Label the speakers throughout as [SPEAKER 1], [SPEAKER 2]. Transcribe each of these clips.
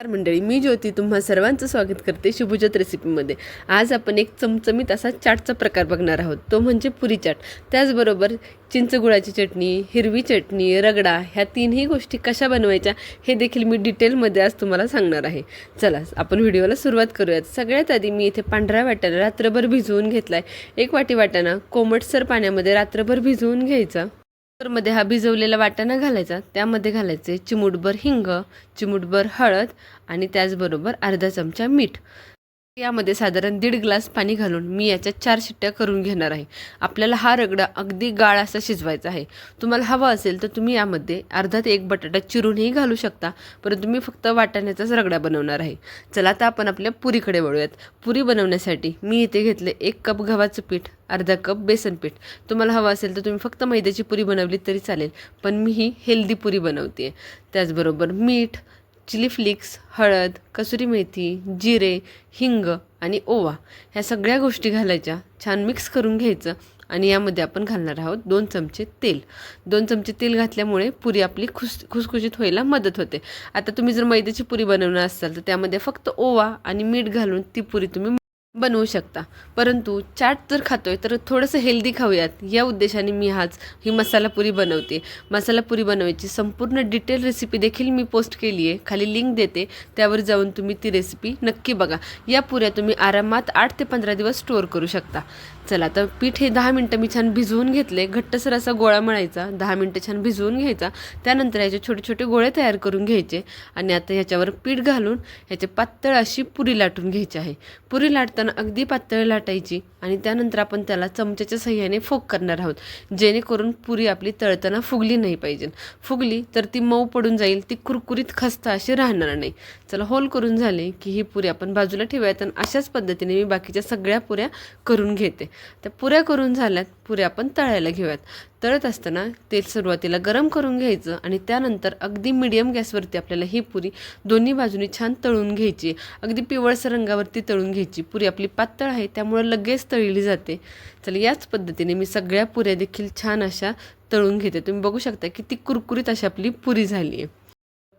[SPEAKER 1] नमस्कार मंडळी मी ज्योती तुम्हा सर्वांचं स्वागत करते शुभजत रेसिपीमध्ये आज आपण एक चमचमीत असा चाटचा प्रकार बघणार आहोत. तो म्हणजे पुरी चाट. त्याचबरोबर चिंचगुळाची चटणी हिरवी चटणी रगडा ह्या तीनही गोष्टी कशा बनवायच्या हे देखील मी डिटेलमध्ये आज तुम्हाला सांगणार आहे. चला आपण व्हिडिओला सुरुवात करूयात. सगळ्यात आधी मी इथे पांढऱ्या वाट्याला रात्रभर भिजवून घेतला आहे एक वाटी वाटाणा कोमटसर पाण्यामध्ये रात्रभर भिजवून घ्यायचा. मध्ये हा भिजवलेला वाटाणा घालायचा त्यामध्ये घालायचे चिमूटभर हिंग चिमूटभर हळद आणि त्याचबरोबर अर्धा चमचा मीठ. यामध्ये साधारण दीड ग्लास पाणी घालून मी याच्या चार शिट्ट्या करून घेणार आहे. आपल्याला हा रगडा अगदी गाळ असा शिजवायचा आहे. तुम्हाला हवा असेल तर तुम्ही यामध्ये अर्धा ते एक बटाटा चिरूनही घालू शकता परंतु मी फक्त वाटाण्याचाच रगडा बनवणार आहे. चला आता आपण आपल्या पुरीकडे वळूयात. पुरी बनवण्यासाठी मी इथे घेतले एक कप गव्हाचं पीठ अर्धा कप बेसन पीठ. तुम्हाला हवं असेल तर तुम्ही फक्त मैद्याची पुरी बनवली तरी चालेल पण मी ही हेल्दी पुरी बनवते त्याचबरोबर मीठ चिली फ्लिक्स हळद कसुरी मेथी जिरे हिंग आणि ओवा ह्या सगळ्या गोष्टी घालायच्या छान मिक्स करून घ्यायचं आणि यामध्ये आपण घालणार आहोत दोन चमचे तेल. दोन चमचे तेल घातल्यामुळे पुरी आपली खुस खुसखुशीत व्हायला मदत होते. आता तुम्ही जर मैद्याची पुरी बनवणार असाल तर त्यामध्ये फक्त ओवा आणि मीठ घालून ती पुरी तुम्ही बनवू शकता. परंतु चाट जर खातोय तर थोडंसं हेल्दी खाऊयात. या उद्देशाने मी आज ही मसाला पुरी बनवते. मसाला पुरी बनवायची संपूर्ण डिटेल रेसिपी देखील मी पोस्ट केली आहे. खाली लिंक देते. त्यावर जाऊन तुम्ही ती रेसिपी नक्की बघा. या पुऱ्या तुम्ही आरामात आठ ते पंधरा दिवस स्टोअर करू शकता. चला तर पीठ हे दहा मिनटं मी छान भिजवून घेतले. घट्टसर असा गोळा मळायचा दहा मिनटं छान भिजवून घ्यायचा. त्यानंतर ह्याचे छोटे छोटे गोळे तयार करून घ्यायचे. आणि आता ह्याच्यावर पीठ घालून ह्याचे पातळ अशी पुरी लाटून घ्यायची आहे. पुरी लाटताना अगदी पातळ लाटायची आणि त्यानंतर आपण त्याला चमच्याच्या सहाय्याने फोक करणार आहोत. जेणेकरून पुरी आपली तळताना फुगली नाही पाहिजे. फुगली तर ती मऊ पडून जाईल ती कुरकुरीत खस्ता अशी राहणार नाही. चला होल करून झाले की ही पुरी आपण बाजूला ठेवायचं आणि अशाच पद्धतीने मी बाकीच्या सगळ्या पुऱ्या करून घेते. त्या पुऱ्या करून झाल्यात पुऱ्या आपण तळायला घेऊयात. तळत असताना तेल सुरुवातीला गरम करून घ्यायचं आणि त्यानंतर अगदी मिडियम गॅसवरती आपल्याला ही पुरी दोन्ही बाजूनी छान तळून घ्यायची. अगदी पिवळसर रंगावरती तळून घ्यायची. पुरी आपली पातळ आहे त्यामुळे लगेच तळली जाते. चला याच पद्धतीने मी सगळ्या पुऱ्या देखील छान अशा तळून घेते. तुम्ही बघू शकता किती कुरकुरीत अशी आपली पुरी झाली आहे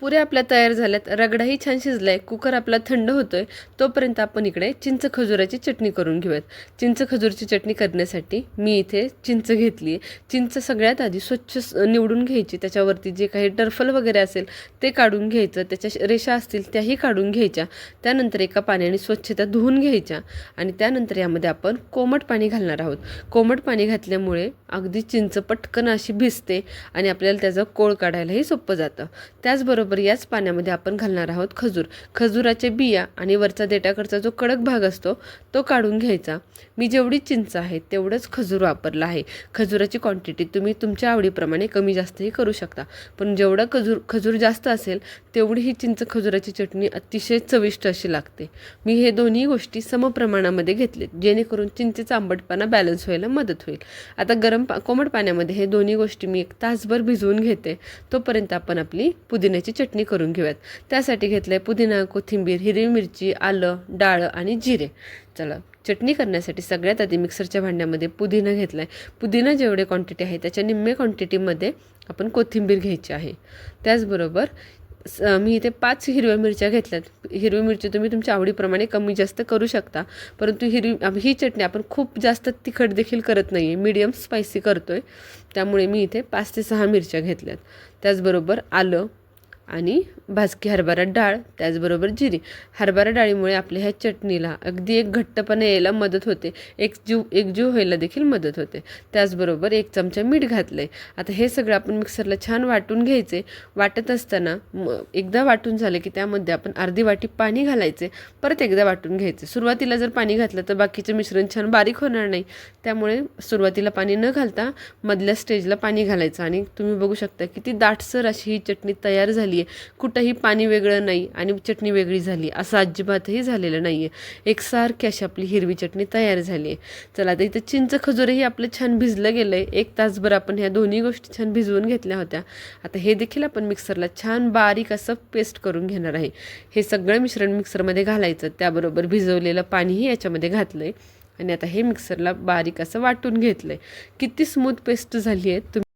[SPEAKER 1] पुऱ्या आपल्या तयार झाल्यात रगडाही छान शिजलाय कुकर आपला थंड होतोय तोपर्यंत आपण इकडे चिंच खजुराची चटणी करून घेऊयात. चिंच खजूरची चटणी करण्यासाठी मी इथे चिंच घेतली आहे चिंच सगळ्यात आधी स्वच्छ निवडून घ्यायची त्याच्यावरती जे काही टर्फल वगैरे असेल ते काढून घ्यायचं त्याच्या रेषा असतील त्याही काढून घ्यायच्या त्यानंतर एका पाण्याने स्वच्छता धुवून घ्यायच्या आणि त्यानंतर यामध्ये आपण कोमट पाणी घालणार आहोत. कोमट पाणी घातल्यामुळे अगदी चिंच पटकन अशी भिजते आणि आपल्याला त्याचं कोळ काढायलाही सोपं जातं. त्याचबरोबर त्याचबरोबर याच पाण्यामध्ये आपण घालणार आहोत खजूर. खजुराच्या बिया आणि वरचा देटाकडचा जो कडक भाग असतो तो काढून घ्यायचा. मी जेवढी चिंच आहे तेवढंच खजूर वापरलं आहे. खजुराची क्वांटिटी तुम्ही तुमच्या आवडीप्रमाणे कमी जास्तही करू शकता. पण जेवढं खजूर खजूर जास्त असेल तेवढी ही चिंच खजुराची चटणी अतिशय चविष्ट अशी लागते. मी हे दोन्ही गोष्टी समप्रमाणामध्ये घेतलेत जेणेकरून चिंचेचा आंबटपणा बॅलन्स व्हायला मदत होईल. आता गरम पा कोमट पाण्यामध्ये हे दोन्ही गोष्टी मी एक तासभर भिजवून घेते. तोपर्यंत आपण आपली पुदिन्याची चटणी करून घेऊयात. त्यासाठी घेतलं आहे पुदिना कोथिंबीर हिरवी मिरची आलं डाळ आणि जिरे. चला चटणी करण्यासाठी सगळ्यात आधी मिक्सरच्या भांड्यामध्ये पुदिना घेतला आहे पुदिना जेवढे क्वांटिटी आहे त्याच्या निम्मे क्वांटिटीमध्ये आपण कोथिंबीर घ्यायची आहे. त्याचबरोबर मी इथे पाच हिरव्या मिरच्या घेतल्यात. हिरवी मिरची तुम्ही तुमच्या आवडीप्रमाणे कमी जास्त करू शकता. परंतु हिरवी ही चटणी आपण खूप जास्त तिखट देखील करत नाही आहे मीडियम स्पायसी करतो आहे त्यामुळे मी इथे पाच ते सहा मिरच्या घेतल्यात. त्याचबरोबर आलं आणि भाजकी हरभरा डाळ त्याचबरोबर जिरी. हरभरा डाळीमुळे आपल्या ह्या चटणीला अगदी एक घट्टपणा यायला मदत होते. एक जीव एकजीव व्हायला देखील मदत होते. त्याचबरोबर एक चमचा मीठ घातलं आहे आता हे सगळं आपण मिक्सरला छान वाटून घ्यायचे. वाटत असताना म एकदा वाटून झालं की त्यामध्ये आपण अर्धी वाटी पाणी घालायचे. परत एकदा वाटून घ्यायचे. सुरुवातीला जर पाणी घातलं तर बाकीचं मिश्रण छान बारीक होणार नाही. त्यामुळे सुरुवातीला पाणी न घालता मधल्या स्टेजला पाणी घालायचं. आणि तुम्ही बघू शकता किती दाटसर अशी ही चटणी तयार झाली आहे कुठंही पाणी वेगळं नाही आणि चटणी वेगळी झाली असं अजिबातही झालेलं नाही आहे एकसारखी अशी आपली हिरवी चटणी तयार झाली आहे चला आता इथं चिंच खजूरही आपलं छान भिजलं गेलं आहे एक तासभर आपण ह्या दोन्ही गोष्टी छान भिजवून घेतल्या होत्या. आता हे देखील आपण मिक्सरला छान बारीक असं पेस्ट करून घेणार आहे. हे सगळं मिश्रण मिक्सरमध्ये घालायचं. त्याबरोबर भिजवलेलं पाणीही याच्यामध्ये घातलं आहे आणि आता हे मिक्सरला बारीक असं वाटून घेतलं आहे किती स्मूथ पेस्ट झाली आहे तुम्ही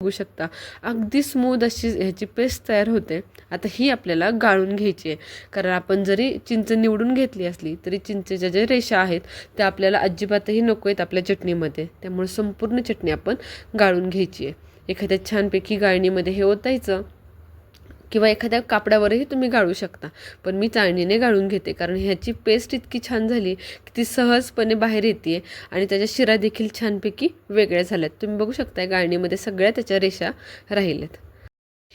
[SPEAKER 1] बघू शकता. अगदी स्मूद अशी ह्याची पेस्ट तयार होते. आता ही आपल्याला गाळून घ्यायची आहे. कारण आपण जरी चिंच निवडून घेतली असली तरी चिंचेच्या ज्या रेषा आहेत त्या आपल्याला अजिबातही नको आहेत आपल्या चटणीमध्ये. त्यामुळे संपूर्ण चटणी आपण गाळून घ्यायची आहे. एखाद्या छानपैकी गाळणीमध्ये हे ओतायचं. किंवा एखाद्या कापडावरही तुम्ही गाळू शकता. पण मी चाळणीने गाळून घेते कारण ह्याची पेस्ट इतकी छान झाली की ती सहजपणे बाहेर येते आणि त्याच्या शिरा देखील छानपैकी वेगळ्या झाल्यात. तुम्ही बघू शकताय गाळणीमध्ये सगळ्या त्याच्या रेषा राहिल्यात.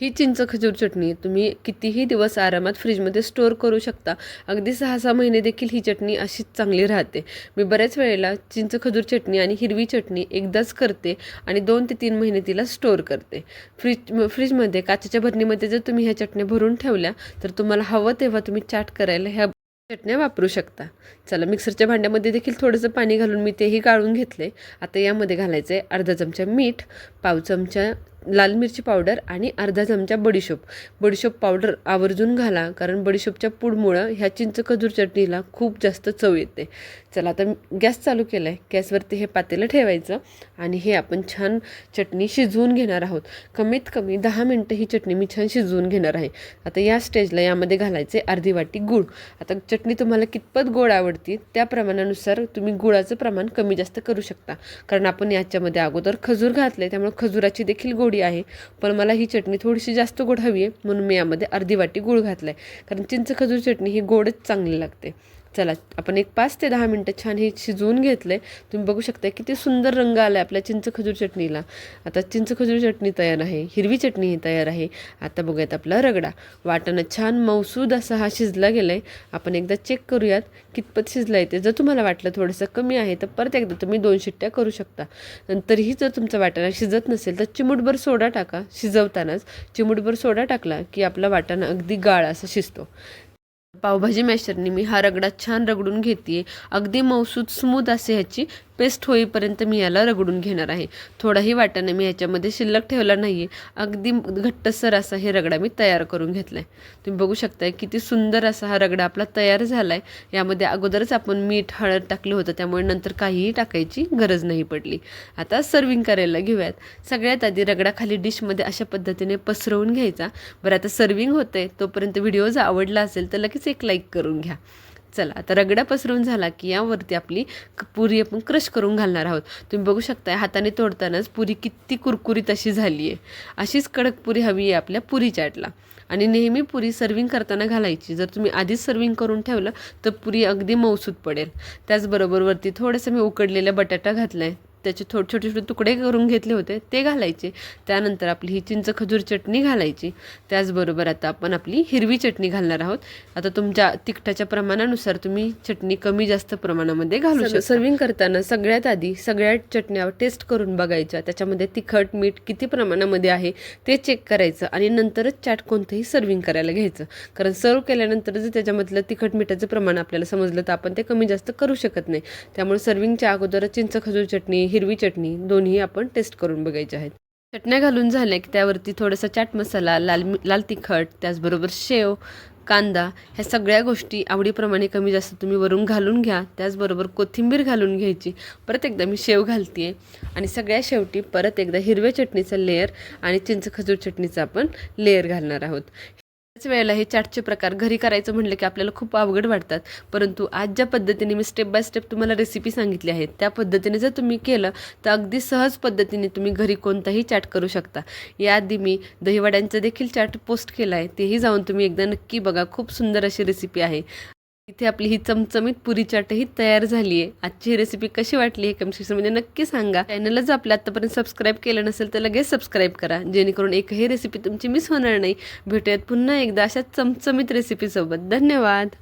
[SPEAKER 1] ही चिंच खजूर चटणी तुम्ही कितीही दिवस आरामात फ्रीजमध्ये स्टोअर करू शकता. अगदी सहा सहा महिने देखील ही चटणी अशीच चांगली राहते. मी बऱ्याच वेळेला चिंच खजूर चटणी आणि हिरवी चटणी एकदाच करते आणि दोन ते तीन महिने तिला स्टोअर करते. फ्रीज फ्रीजमध्ये काचेच्या भरणीमध्ये जर तुम्ही ह्या चटण्या भरून ठेवल्या तर तुम्हाला हवं तेव्हा तुम्ही चाट करायला ह्या चटण्या वापरू शकता. चला मिक्सरच्या भांड्यामध्ये देखील थोडंसं पाणी घालून मी तेही गाळून घेतले. आता यामध्ये घालायचं आहे अर्धा चमचा मीठ पाव चमचा लाल मिरची पावडर आणि अर्धा चमचा बडीशोप बडीशोप पावडर आवर्जून घाला कारण बडीशोपच्या पूडमुळं ह्या चिंच खजूर चटणीला खूप जास्त चव येते. चला आता गॅस चालू केला आहे गॅसवरती हे पातेलं ठेवायचं आणि हे आपण छान चटणी शिजवून घेणार आहोत. कमीत कमी दहा मिनटं ही चटणी मी छान शिजवून घेणार आहे. आता या स्टेजला यामध्ये घालायचे अर्धी वाटी गूळ. आता चटणी तुम्हाला कितपत गोड आवडती त्या प्रमाणानुसार तुम्ही गुळाचं प्रमाण कमी जास्त करू शकता. कारण आपण याच्यामध्ये अगोदर खजूर घातले त्यामुळे खजुराची देखील गोड आहे. पण मला ही चटणी थोडीशी जास्त गोड हवी आहे म्हणून मी यामध्ये अर्धी वाटी गूळ घातला आहे कारण चिंच खजूर चटणी ही गोडच चांगली लागते. चला आपण एक पाच ते दहा मिनटं छान हे शिजवून घेतलं आहे तुम्ही बघू शकता किती सुंदर रंग आला आहे आपल्या चिंच खजूर चटणीला. आता चिंच खजूर चटणी तयार आहे हिरवी चटणी ही तयार आहे. आता बघूयात आपला रगडा. वाटाणा छान मौसूद असा हा शिजला गेला आहे आपण एकदा चेक करूयात कितपत शिजला आहे ते. जर तुम्हाला वाटलं थोडंसं कमी आहे तर परत एकदा तुम्ही दोन शिट्ट्या करू शकता. नंतरही जर तुमचा वाटाणा शिजत नसेल तर चिमूटभर सोडा टाका शिजवतानाच. चिमूटभर सोडा टाकला की आपला वाटाणा अगदी गाळ असा शिजतो. पावभाजी मॅशरने मी हा रगडा छान रगडून घेते अगदी मौसूद स्मूथ असे ह्याची पेस्ट होईपर्यंत मी याला रगडून घेणार आहे. थोडाही वाटाणे मी ह्याच्यामध्ये शिल्लक ठेवला नाही आहे अगदी घट्टसर असा हे रगडा मी तयार करून घेतला आहे तुम्ही बघू शकताय किती सुंदर असा हा रगडा आपला तयार झाला आहे यामध्ये अगोदरच आपण मीठ हळद टाकलं होतं. त्यामुळे नंतर काहीही टाकायची गरज नाही पडली. आता सर्विंग करायला घेऊयात. सगळ्यात आधी रगडा खाली डिशमध्ये अशा पद्धतीने पसरवून घ्यायचा. बरं आता सर्विंग होते तोपर्यंत व्हिडिओ जर आवडला असेल तर लगेच एक लाईक करून घ्या. चला आता रगडा पसरून झाला की यावरती आपली पुरी आपण क्रश करून घालणार आहोत. तुम्ही बघू शकताय हाताने तोडतानाच पुरी किती कुरकुरीत अशी झाली आहे. अशीच कडक पुरी हवी आहे आपल्या पुरी चाटला. आणि नेहमी पुरी सर्विंग करताना घालायची. जर तुम्ही आधीच सर्विंग करून ठेवलं तर पुरी अगदी मौसूद पडेल. त्याचबरोबर वरती थोडंसं मी उकडलेला बटाटा घातला आहे त्याचे थोडे छोटे छोटे तुकडे करून घेतले होते ते घालायचे. त्यानंतर आपली ही चिंच खजूर चटणी घालायची. त्याचबरोबर आता आपण आपली हिरवी चटणी घालणार आहोत. आता तुमच्या तिखटाच्या प्रमाणानुसार तुम्ही चटणी कमी जास्त प्रमाणामध्ये घालू शकता. सर्विंग करताना सगळ्यात आधी सगळ्या चटण्या टेस्ट करून बघायच्या. त्याच्यामध्ये तिखट मीठ किती प्रमाणामध्ये आहे ते चेक करायचं आणि नंतरच चाट कोणतंही सर्विंग करायला घ्यायचं. कारण सर्व केल्यानंतर जर त्याच्यामधलं तिखट मिठाचं प्रमाण आपल्याला समजलं तर आपण ते कमी जास्त करू शकत नाही. त्यामुळे सर्विंगच्या अगोदर चिंच खजूर चटणी हिरवी चटणी दोन्ही आपण टेस्ट करून बघायच्या आहेत. चटण्या घालून झाल्या की त्यावरती थोडासा चाट मसाला लाल लाल तिखट त्याचबरोबर शेव कांदा ह्या सगळ्या गोष्टी आवडीप्रमाणे कमी जास्त तुम्ही वरून घालून घ्या. त्याचबरोबर कोथिंबीर घालून घ्यायची. परत एकदा मी शेव घालते आणि सगळ्या शेवटी परत एकदा हिरव्या चटणीचा लेअर आणि चिंच खजूर चटणीचा आपण लेअर घालणार आहोत. वेळेला हे चाटचे प्रकार घरी करायचं म्हटलं की आपल्याला खूप अवघड वाटतात. परंतु आज ज्या पद्धतीने मी स्टेप बाय स्टेप तुम्हाला रेसिपी सांगितली आहे त्या पद्धतीने जर तुम्ही केलं तर अगदी सहज पद्धतीने तुम्ही घरी कोणताही चाट करू शकता. याआधी मी दहीवड्यांचं देखील चाट पोस्ट केला आहे तेही जाऊन तुम्ही एकदा नक्की बघा. खूप सुंदर अशी रेसिपी आहे. इथे आपली ही चमचमीत पुरी चाटही तयार झाली आहे आजची रेसिपी कशी वाटली हे कमेंट सेक्शनमध्ये नक्की सांगा. चॅनलला जर आपल्या आत्तापर्यंत सबस्क्राईब केलं नसेल तर लगेच सबस्क्राईब करा. जेणेकरून एकही रेसिपी तुमची मिस होणार नाही. भेटूयात पुन्हा एकदा अशा चमचमीत रेसिपीसोबत धन्यवाद!